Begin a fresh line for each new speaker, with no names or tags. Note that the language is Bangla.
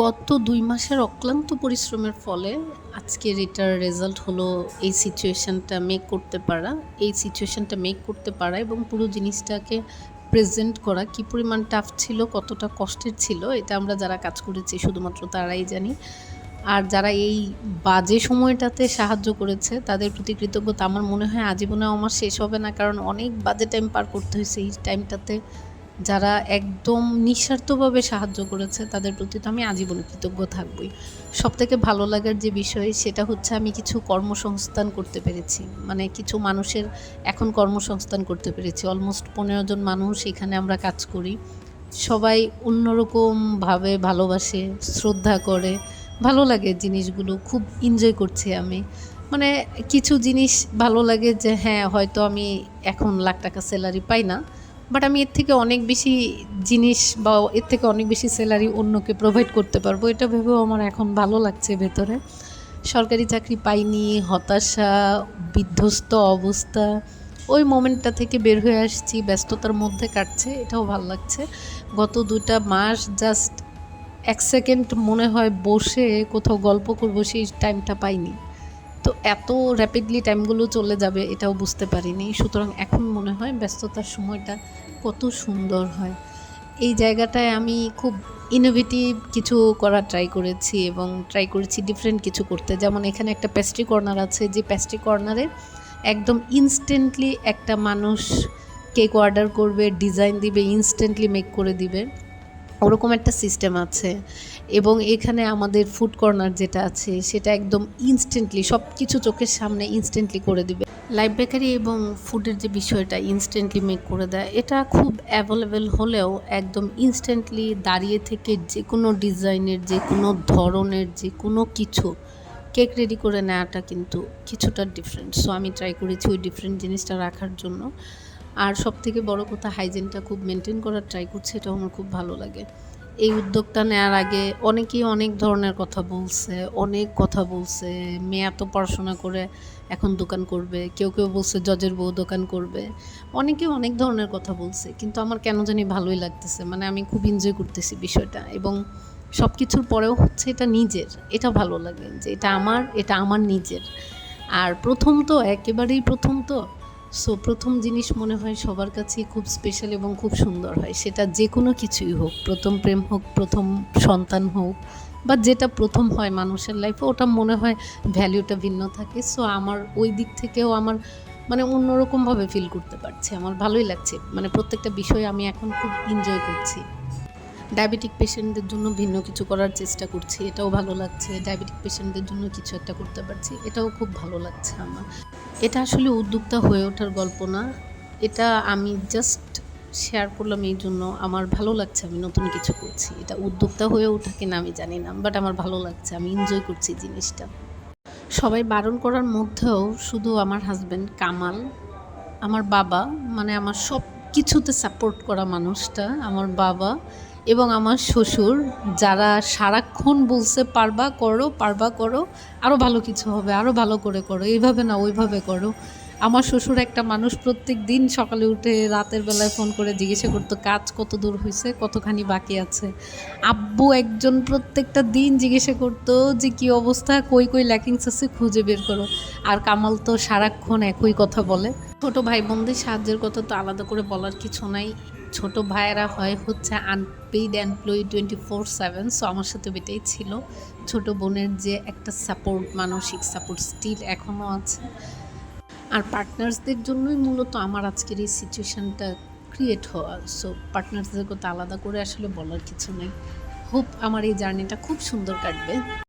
গত দুই মাসের অক্লান্ত পরিশ্রমের ফলে আজকের এটার রেজাল্ট হলো এই সিচুয়েশানটা মেক করতে পারা, এই সিচুয়েশানটা মেক করতে পারা এবং পুরো জিনিসটাকে প্রেজেন্ট করা কী পরিমাণ টাফ ছিল, কতটা কষ্টের ছিল, এটা আমরা যারা কাজ করেছি শুধুমাত্র তারাই জানি। আর যারা এই বাজে সময়টাতে সাহায্য করেছে, তাদের প্রতি কৃতজ্ঞতা। আমার মনে হয় আজীবনে আমার শেষ হবে না, কারণ অনেক বাজে টাইম পার করতে হয়েছে এই টাইমটাতে যারা একদম নিঃস্বার্থভাবে সাহায্য করেছে, তাদের প্রতি তো আমি আজীবন কৃতজ্ঞ থাকবই। সব থেকে ভালো লাগার যে বিষয়, সেটা হচ্ছে আমি কিছু কর্মসংস্থান করতে পেরেছি। মানে কিছু মানুষের এখন কর্মসংস্থান করতে পেরেছি। অলমোস্ট পনেরো জন মানুষ এখানে আমরা কাজ করি। সবাই অন্যরকমভাবে ভালোবাসে, শ্রদ্ধা করে। ভালো লাগে জিনিসগুলো, খুব এনজয় করছি আমি। মানে কিছু জিনিস ভালো লাগে যে হ্যাঁ হয়তো আমি এখন লাখ টাকা স্যালারি পাই না। বাট আমি এর থেকে অনেক বেশি জিনিস বা এর থেকে অনেক বেশি স্যালারি অন্যকে প্রোভাইড করতে পারব। এটা ভেবেও আমার এখন ভালো লাগছে ভেতরে। সরকারি চাকরি পাইনি, হতাশা, বিধ্বস্ত অবস্থা, ওই মোমেন্টটা থেকে বের হয়ে আসছি, ব্যস্ততার মধ্যে কাটছে, এটাও ভালো লাগছে। গত দুটা মাস জাস্ট এক সেকেন্ড মনে হয় বসে কোথাও গল্প করব, সেই টাইমটা পাইনি। তো এত র্যাপিডলি টাইমগুলো চলে যাবে, এটাও বুঝতে পারিনি। সুতরাং এখন মনে হয় ব্যস্ততার সময়টা কত সুন্দর হয়। এই জায়গাটায় আমি খুব ইনোভেটিভ কিছু করার ট্রাই করেছি এবং ট্রাই করেছি ডিফারেন্ট কিছু করতে। যেমন এখানে একটা প্যাস্ট্রি কর্নার আছে, যে প্যাস্ট্রি কর্নারে একদম ইনস্ট্যান্টলি একটা মানুষ কেক অর্ডার করবে ডিজাইন দিবে ইনস্ট্যান্টলি মেক করে দিবে। ওরকম একটা সিস্টেম আছে। এবং এখানে আমাদের ফুড কর্নার যেটা আছে, সেটা একদম ইনস্ট্যান্টলি সব কিছু চোখের সামনে ইনস্ট্যান্টলি করে দিবে। লাইভ বেকারি এবং ফুডের যে বিষয়টা ইনস্ট্যান্টলি মেক করে দেয়, এটা খুব অ্যাভেলেবেল হলেও একদম ইনস্ট্যান্টলি দাঁড়িয়ে থেকে যে কোনো ডিজাইনের, যে কোনো ধরনের, যে কোনো কিছু কেক রেডি করে নেওয়াটা কিন্তু কিছুটা ডিফারেন্ট সো আমি ট্রাই করেছি ওই ডিফারেন্ট জিনিসটা রাখার জন্য। আর সব থেকে বড় কথা হাইজিনটা খুব মেনটেন করার ট্রাই করছে, এটাও আমার খুব ভালো লাগে। এই উদ্যোগটা নেওয়ার আগে অনেকেই অনেক ধরনের কথা বলছে, অনেক কথা বলছে। মেয়ে এত পড়াশোনা করে এখন দোকান করবে, কেউ কেউ বলছে জজের বউ দোকান করবে। অনেকে অনেক ধরনের কথা বলছে, কিন্তু আমার কেন জানি ভালোই লাগতেছে। মানে আমি খুব এনজয় করতেছি বিষয়টা এবং সব কিছুর পরেও হচ্ছে এটা নিজের। এটা ভালো লাগে যে এটা আমার এটা আমার নিজের। আর প্রথম তো, একেবারেই প্রথম তো। সো প্রথম জিনিস মনে হয় সবার কাছে খুব স্পেশাল এবং খুব সুন্দর হয়। সেটা যে কোনো কিছুই হোক, প্রথম প্রেম হোক, প্রথম সন্তান হোক, বা যেটা প্রথম হয় মানুষের লাইফে ওটা মনে হয় ভ্যালিউটা ভিন্ন থাকে। সো আমার ওই দিক থেকেও আমার মানে অন্যরকমভাবে ফিল করতে পারছি। আমার ভালোই লাগছে। মানে প্রত্যেকটা বিষয় আমি এখন খুব এনজয় করছি। ডায়াবেটিক পেশেন্টদের জন্য ভিন্ন কিছু করার চেষ্টা করছি, এটাও ভালো লাগছে। ডায়াবেটিক পেশেন্টদের জন্য কিছু একটা করতে পারছি, এটাও খুব ভালো লাগছে আমার। এটা আসলে উদ্যোক্তা হয়ে ওঠার গল্প না। এটা আমি জাস্ট শেয়ার করলাম এই জন্য। আমার ভালো লাগছে, আমি নতুন কিছু করছি। এটা উদ্যোক্তা হয়ে ওঠা কিনা আমি জানি না বাট আমার ভালো লাগছে, আমি এনজয় করছি জিনিসটা। সবাই বারণ করার মধ্যেও শুধু আমার হাজব্যান্ড কামাল, আমার বাবা মানে আমার সব কিছুতে সাপোর্ট করা মানুষটা, আমার বাবা এবং আমার শ্বশুর, যারা সারাক্ষণ বলছে, পারবা করো পারবা করো আরও ভালো কিছু হবে আরও ভালো করে করো, এইভাবে না, ওইভাবে করো। আমার শ্বশুর একটা মানুষ প্রত্যেক দিন সকালে উঠে রাতের বেলায় ফোন করে জিজ্ঞাসা করতো, কাজ কত দূর হয়েছে কতখানি বাকি আছে? আব্বু একজন প্রত্যেকটা দিন জিজ্ঞাসা করতো, যে কি অবস্থা? কই কই ল্যাকিংস আছে? খুঁজে বের করো। আর কামাল তো সারাক্ষণ একই কথা বলে। ছোট ভাই বোনদের সাহায্যের কথা তো আলাদা করে বলার কিছু নাই। ছোট ভাইয়েরা হয় হচ্ছে unpaid employee twenty four seven so আমার সাথে এটাই ছিল। ছোট বোনের যে একটা সাপোর্ট মানসিক সাপোর্ট স্টিল এখনও আছে। আর পার্টনার্সদের জন্যই মূলত আমার আজকের এই সিচুয়েশানটা ক্রিয়েট হওয়া। সো পার্টনার্সদের কথা আলাদা করে আসলে বলার কিছু নেই। হোপ আমার এই জার্নিটা খুব সুন্দর কাটবে।